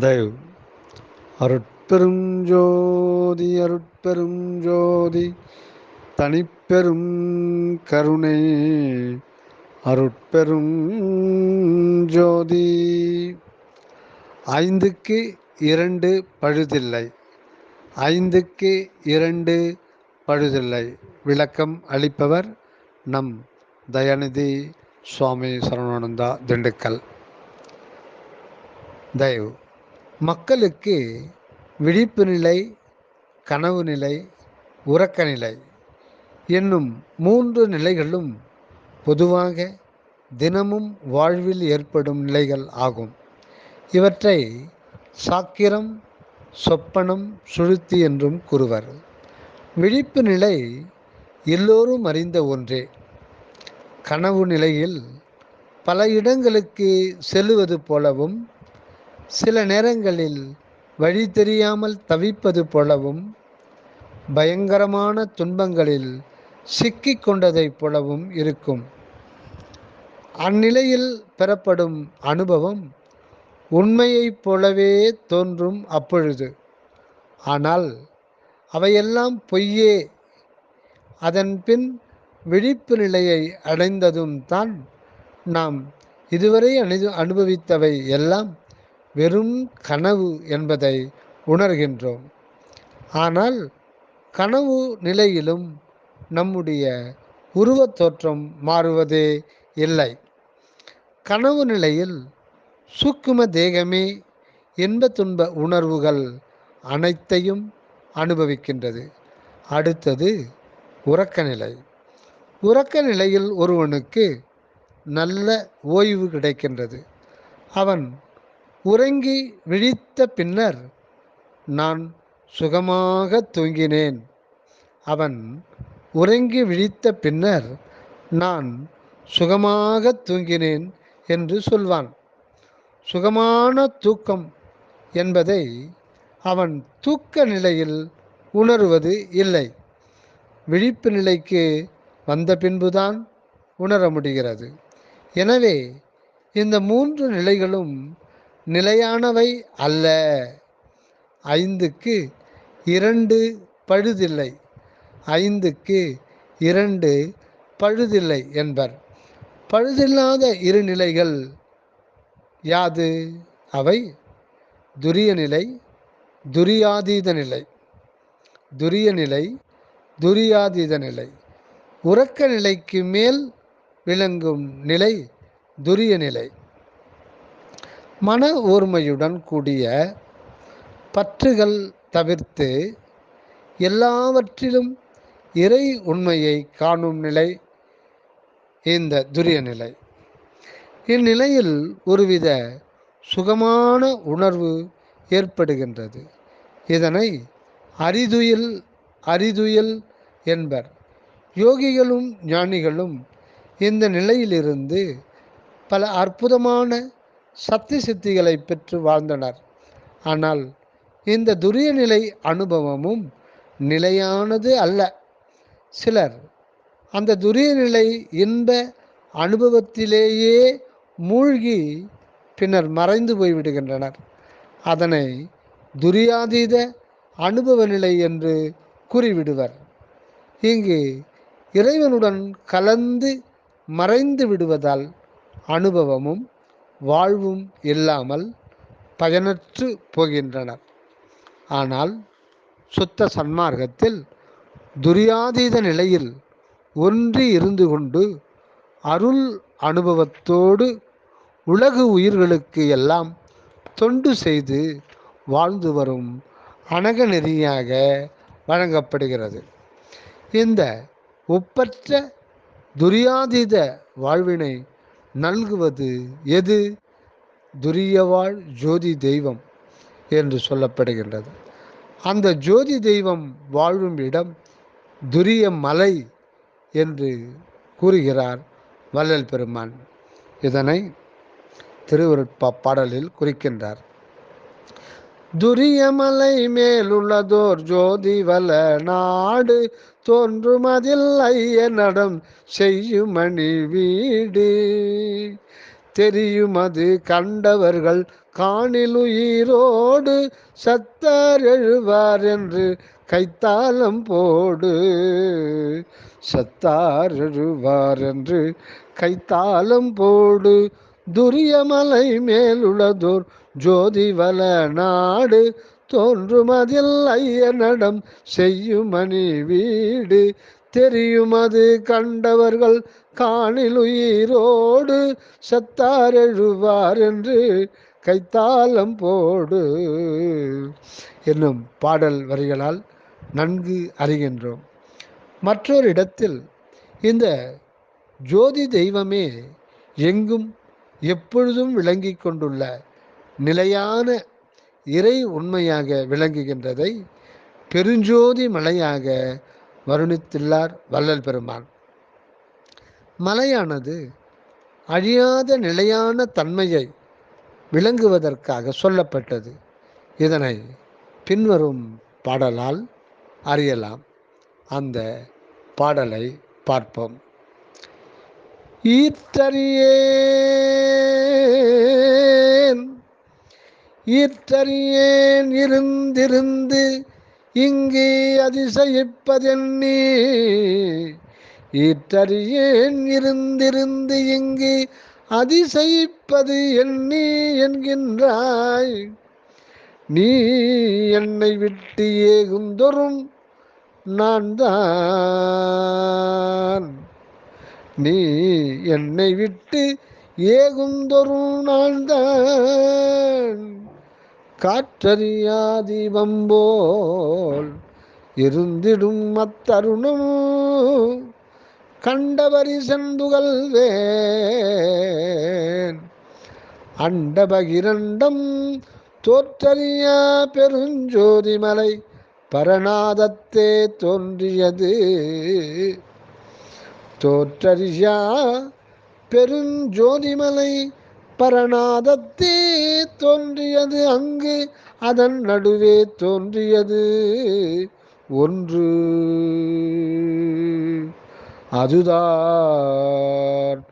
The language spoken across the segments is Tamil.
தயவு. அருட்பெரும் ஜோதி அருட்பெரும் ஜோதி தனிப்பெரும் கருணை. அருட்பெரும் ஜோதி. ஐந்துக்கு இரண்டு பழுதில்லை. ஐந்துக்கு இரண்டு பழுதில்லை. விளக்கம் அளிப்பவர் நம் தயாநிதி சுவாமி சரவணானந்தா திண்டுக்கல். தயவு. மக்களுக்கு விழிப்பு நிலை கனவு நிலை உறக்க நிலை என்னும் மூன்று நிலைகளும் பொதுவாக தினமும் வாழ்வில் ஏற்படும் நிலைகள் ஆகும். இவற்றை சாக்கிரம் சொப்பனம் சுழுத்தி என்றும் கூறுவர். விழிப்பு நிலை எல்லோரும் அறிந்த ஒன்றே. கனவு நிலையில் பல இடங்களுக்கு செல்லுவது போலவும் சில நேரங்களில் வழி தெரியாமல் தவிப்பது போலவும் பயங்கரமான துன்பங்களில் சிக்கிக் கொண்டதைப் போலவும் இருக்கும். அந்நிலையில் பெறப்படும் அனுபவம் உண்மையைப் போலவே தோன்றும் அப்பொழுது. ஆனால் அவையெல்லாம் பொய்யே. அதன் பின் விழிப்பு நிலையை அடைந்ததும் தான் நாம் இதுவரை அனு அனுபவித்தவை எல்லாம் வெறும் கனவு என்பதை உணர்கின்றோம். ஆனால் கனவு நிலையிலும் நம்முடைய உருவத் தோற்றம் மாறுவதே இல்லை. கனவு நிலையில் சூக்கும தேகமே இன்ப துன்ப உணர்வுகள் அனைத்தையும் அனுபவிக்கின்றது. அடுத்தது உறக்க நிலை. உறக்க நிலையில் ஒருவனுக்கு நல்ல ஓய்வு கிடைக்கின்றது. அவன் உறங்கி விழித்த பின்னர் நான் சுகமாக தூங்கினேன். அவன் உறங்கி விழித்த பின்னர் நான் சுகமாக தூங்கினேன் என்று சொல்வான். சுகமான தூக்கம் என்பதை அவன் தூக்க நிலையில் உணருவது இல்லை. விழிப்பு நிலைக்கு வந்த பின்புதான் உணர முடிகிறது. எனவே இந்த மூன்று நிலைகளும் நிலையானவை அல்ல. ஐந்துக்கு இரண்டு பழுதில்லை. ஐந்துக்கு இரண்டு பழுதில்லை என்பர். பழுதில்லாத இரு நிலைகள் யாது? அவை துரிய நிலை துரியாதீத நிலை. துரிய நிலை துரியாதீத நிலை. உறக்க நிலைக்கு மேல் விளங்கும் நிலை துரிய நிலை. மன ஓர்மையுடன் கூடிய பற்றுகள் தவிர்த்து எல்லாவற்றிலும் இறை உண்மையை காணும் நிலை இந்த துரிய நிலை. இந்நிலையில் ஒருவித சுகமான உணர்வு ஏற்படுகின்றது. இதனை அரிதுயில் அரிதுயில் என்பர். யோகிகளும் ஞானிகளும் இந்த நிலையிலிருந்து பல அற்புதமான சக்தி சித்திகளை பெற்று வாழ்ந்தனர். ஆனால் இந்த துரிய நிலை அனுபவமும் நிலையானது அல்ல. சிலர் அந்த துரிய நிலை இன்ப அனுபவத்திலேயே மூழ்கி பின்னர் மறைந்து போய்விடுகின்றனர் அதனை துரியாதீத அனுபவ நிலை என்று கூறிவிடுவர். இங்கு இறைவனுடன் கலந்து மறைந்து விடுவதால் அனுபவமும் வாழ்வும் இல்லாமல் பயனற்று போகின்றனர். ஆனால் சுத்த சன்மார்க்கத்தில் துரியாதீத நிலையில் ஒன்றி இருந்து கொண்டு அருள் அனுபவத்தோடு உலகு உயிர்களுக்கு எல்லாம் தொண்டு செய்து வாழ்ந்து வரும் அனக நெறியாக வழங்கப்படுகிறது. இந்த ஒப்பற்ற துரியாதீத வாழ்வினை நல்குவது எது? துரியவாள் ஜோதி தெய்வம் என்று சொல்லப்படுகின்றது. அந்த ஜோதி தெய்வம் வாழும் இடம் துரிய மலை என்று கூறுகிறார் வள்ளல் பெருமான். இதனை திருவருட்பா பாடலில் குறிக்கின்றார். துரியமலை மேலுள்ளதோர் ஜோதி வல நாடு தோன்றுமதில் ஐய நடம் செய்யுமணி வீடு. தெரியும் அது கண்டவர்கள் காணில் உயிரோடு சத்தார் எழுவார் என்று கைத்தாளம் போடு. சத்தார் எழுவார் என்று கைத்தாளம் போடு. துரியமலை மேலுள்ளதோர் ஜோதிவல நாடு தோன்றுமதில் ஐயனடம் செய்யுமணி வீடு. தெரியும் அது கண்டவர்கள் காணில் உயிரோடு சத்தார் எழுவார் என்று கைத்தாளம் போடு. என்னும் பாடல் வரிகளால் நன்கு அறிகின்றோம். மற்றொரு இடத்தில் இந்த ஜோதி தெய்வமே எங்கும் எப்பொழுதும் விளங்கி கொண்டுள்ள நிலையான இறை உண்மையாக விளங்குகின்றதை பெருஞ்சோதி மலையாக வருணித்துள்ளார் வள்ளல் பெருமான். மலையானது அழியாத நிலையான தன்மையை விளங்குவதற்காக சொல்லப்பட்டது. இதனை பின்வரும் பாடலால் அறியலாம். அந்த பாடலை பார்ப்போம். ஈற்றறியேன் ஈற்றறியேன் இருந்திருந்து இங்கே அதிசயிப்பதென்னி. ஈற்றறியேன் இருந்திருந்து இங்கு அதிசயிப்பது எண்ணி என்கின்றாய். நீ என்னை விட்டு ஏகுந்தொரும் நான் தான் நீ என்னை விட்டு ஏகுந்தொரும் நான் தான் காற்றறியாதீபம் போல் இருந்திடும் அத்தருணம். கண்டபரி செந்துகள்வேன் அண்டபகிரண்டம் தோற்றறியா பெருஞ்சோதிமலை பரநாதத்தே தோன்றியது. தோற்றறியா பெருஞ்சோதிமலை பரநாதத்தே தோன்றியது அங்கு அதன் நடுவே தோன்றியது ஒன்று. அதுதான்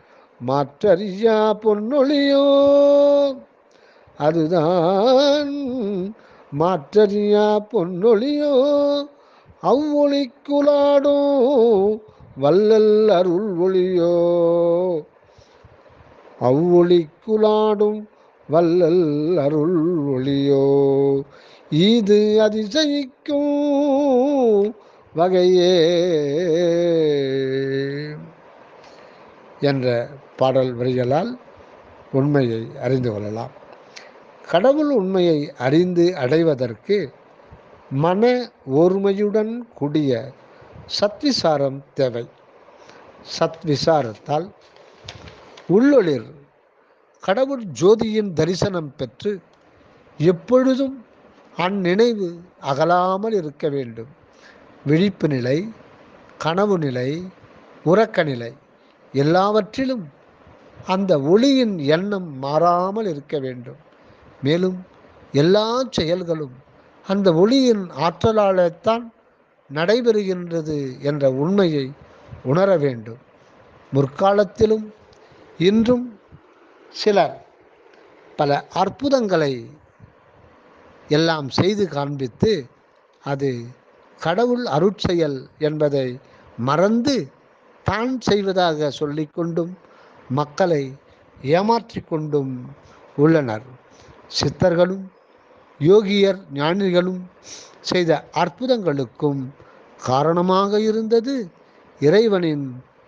மாற்றறியா பொன்னொழியோ? அதுதான் மாற்றறியா பொன்னொழியோ? அவ்வொழிக்குலாடும் வல்லல் அருள் ஒளியோ அவ்வொழிக்குலாடும் வல்லல் அருள் ஒளியோ. இது அதிசயிக்கும் வகையே. என்ற பாடல் வரிகளால் உண்மையை அறிந்து கொள்ளலாம். கடவுள் உண்மையை அறிந்து அடைவதற்கு மன ஒருமையுடன் கூடிய சத்விசாரம் தேவை. சத்விசாரத்தால் உள்ளொளிர். கடவுள் ஜோதியின் தரிசனம் பெற்று எப்பொழுதும் அந்நினைவு அகலாமல் இருக்க வேண்டும். விழிப்பு நிலை கனவு நிலை உறக்க நிலை எல்லாவற்றிலும் அந்த ஒளியின் எண்ணம் மாறாமல் இருக்க வேண்டும். மேலும் எல்லா செயல்களும் அந்த ஒளியின் ஆற்றலாலேத்தான் நடைபெறுகின்றது என்ற உண்மையை உணர வேண்டும். முற்காலத்திலும் இன்றும் சிலர் பல அற்புதங்களை எல்லாம் செய்து காண்பித்து அது கடவுள் அருட்செயல் என்பதை மறந்து தான் செய்வதாக சொல்லிக்கொண்டும் மக்களை ஏமாற்றி கொண்டும் உள்ளனர். சித்தர்களும் யோகியர் ஞானிகளும் செய்த அற்புதங்களுக்கும் காரணமாக இருந்தது இறைவனின்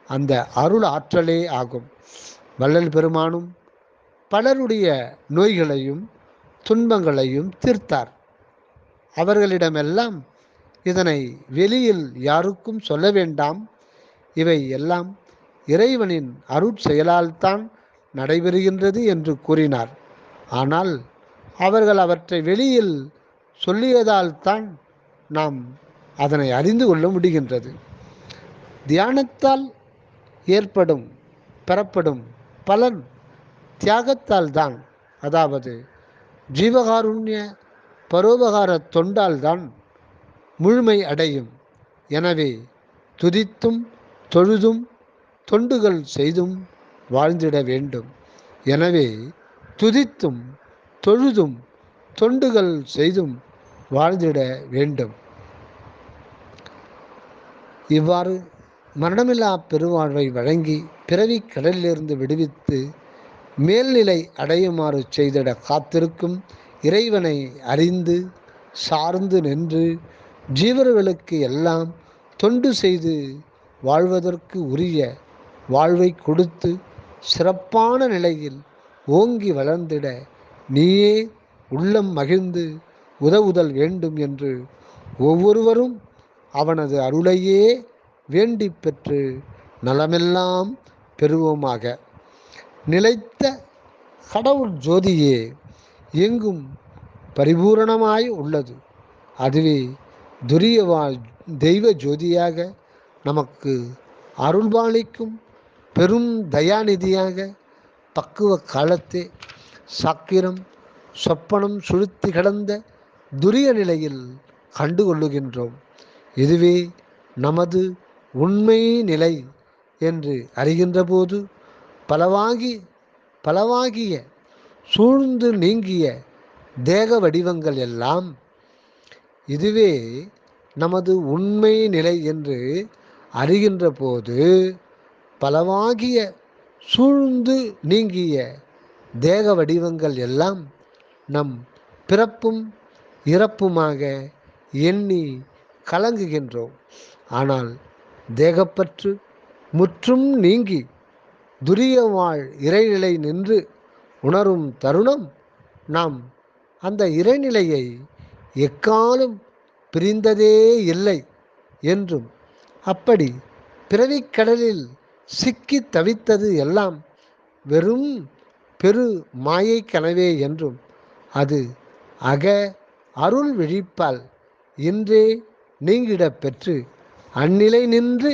அந்த அருள் ஆற்றலே ஆகும். வள்ளல் பெருமானும் பலருடைய நோய்களையும் துன்பங்களையும் தீர்த்தார். அவர்களிடமெல்லாம் இதனை வெளியில் யாருக்கும் சொல்ல வேண்டாம். இவை எல்லாம் இறைவனின் அருட்செயலால்தான் நடைபெறுகின்றது என்று கூறினார். ஆனால் அவர்கள் அவற்றை வெளியில் சொல்லியதால்தான் நாம் அதனை அறிந்து கொள்ள முடிகின்றது. தியானத்தால் ஏற்படும் பெறப்படும் பலன் தியாகத்தால் தான் அதாவது ஜீவகாருண்ய பரோபகார தொண்டால் தான் முழுமை அடையும். எனவே துதித்தும் தொழுதும் தொண்டுகள் செய்தும் வாழ்ந்திட வேண்டும். எனவே துதித்தும் தொழுதும் தொண்டுகள் செய்தும் வாழ்ந்திட வேண்டும். இவ்வாறு மரணமில்லா பெருவாழ்வை வழங்கி பிறவி கடலிலிருந்து விடுவித்து மேல்நிலை அடையுமாறு செய்திட காத்திருக்கும் இறைவனை அறிந்து சார்ந்து நின்று ஜீவர்களுக்கு எல்லாம் தொண்டு செய்து வாழ்வதற்கு உரிய வாழ்வை கொடுத்து சிறப்பான நிலையில் ஓங்கி வளர்ந்திட நீயே உள்ளம் மகிழ்ந்து உதவுதல் வேண்டும் என்று ஒவ்வொருவரும் அவனது அருளையே வேண்டி பெற்று நலமெல்லாம் பெறுவோமாக. நிலைத்த கடவுள் ஜோதியே எங்கும் பரிபூரணமாய் உள்ளது. அதுவே துரியவா தெய்வ ஜோதியாக நமக்கு அருள்பாலிக்கும் பெரும் தயாநிதியாக பக்குவ காலத்தே சாக்கிரம் சொப்பனம் சுழுத்தி கிடந்த துரிய நிலையில் கண்டுகொள்ளுகின்றோம் இதுவே நமது உண்மை நிலை. என்று அறிகின்ற போது பலவாகி பலவாகிய சூழ்ந்து நீங்கிய தேக வடிவங்கள் எல்லாம் இதுவே நமது உண்மை நிலை என்று அறிகின்ற போது பலவாகிய சூழ்ந்து நீங்கிய தேக வடிவங்கள் எல்லாம் நம் பிறப்பும் இறப்புமாக எண்ணி கலங்குகின்றோம். ஆனால் தேகப்பற்று முற்றும் நீங்கி துரியவாழ் இறைநிலை நின்று உணரும் தருணம் நாம் அந்த இறைநிலையை எக்காலும் பிரிந்ததே இல்லை என்றும் அப்படி பிறவிக் கடலில் சிக்கி தவித்தது எல்லாம் வெறும் பெரு மாயை கனவே என்றும் அது அக அருள் விழிப்பால் இன்றே நீங்கிடப் பெற்று அந்நிலை நின்று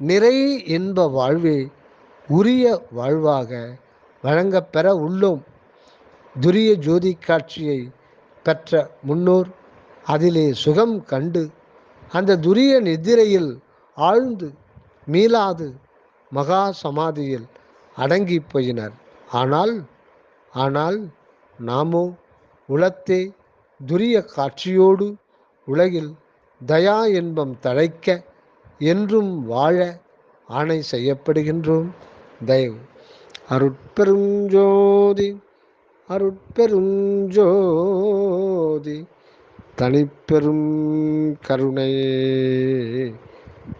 நிறை இன்ப வாழ்வே உரிய வாழ்வாக வழங்கப்பெற உள்ளோம். துரிய ஜோதி காட்சியை பெற்ற முன்னோர் அதிலே சுகம் கண்டு அந்த துரிய நிதிரையில் ஆழ்ந்து மீளாது மகா சமாதியில் அடங்கி போயினர். ஆனால் ஆனால் நாமோ உளத்தே துரிய காட்சியோடு உலகில் தயா இன்பம் தழைக்க என்றும் வாழ ஆணை செய்யப்படுகின்றோம். தயவு. அருட்பெருஞ்சோதி அருட்பெருஞ்சோதி தனிப்பெரும் கருணை.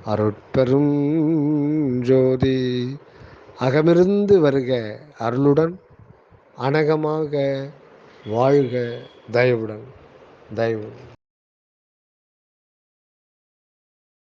அருட்பெரும் ஜோதி அகமிருந்து வருக அருளுடன் அனகமாக வாழ்க தயவுடன். தயவு.